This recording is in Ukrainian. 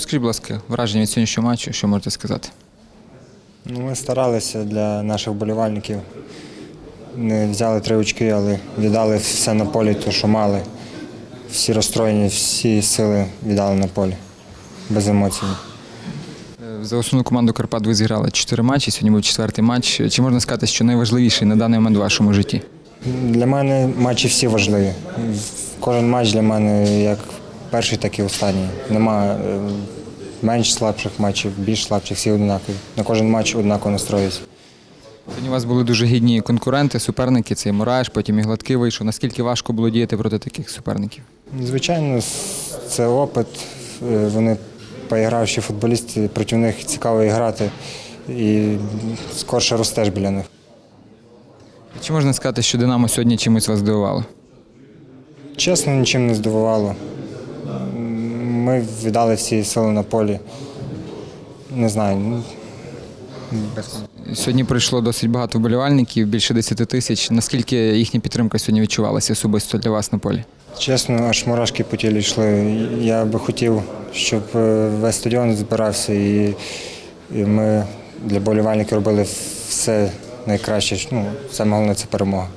Розкажіть, будь ласка, враження від сьогоднішнього матчу, що можете сказати? Ну, ми старалися для наших вболівальників. Не взяли три очки, але віддали все на полі, те, що мали. Всі розстроєні, всі сили віддали на полі. Без емоцій. Е, За основну команду Карпат ви зіграли чотири матчі. Сьогодні був четвертий матч. Чи можна сказати, що найважливіший на даний момент в вашому житті? Для мене матчі всі важливі. Кожен матч для мене як перший, так і останній. Нема е, менш слабших матчів, більш слабших, всі однакові. На кожен матч однаково настроююся. Сьогодні у вас були дуже гідні конкуренти, суперники. Це і Мураш, потім і Гладкий вийшов. Наскільки важко було діяти проти таких суперників? Звичайно, це опит. Е, Вони поігравші футболісти, проти них цікаво і грати. І скорше ростеш біля них. Чи можна сказати, що Динамо сьогодні чимось вас здивувало? Чесно, нічим не здивувало. Ми віддали всі сили на полі. Не знаю. ну. Сьогодні прийшло досить багато вболівальників, більше 10 тисяч. Наскільки їхня підтримка сьогодні відчувалася особисто для вас на полі? Чесно, аж мурашки по тілі йшли. Я би хотів, щоб е, весь стадіон збирався і, і ми для болівальників робили все найкраще. Ну, саме головне це перемога.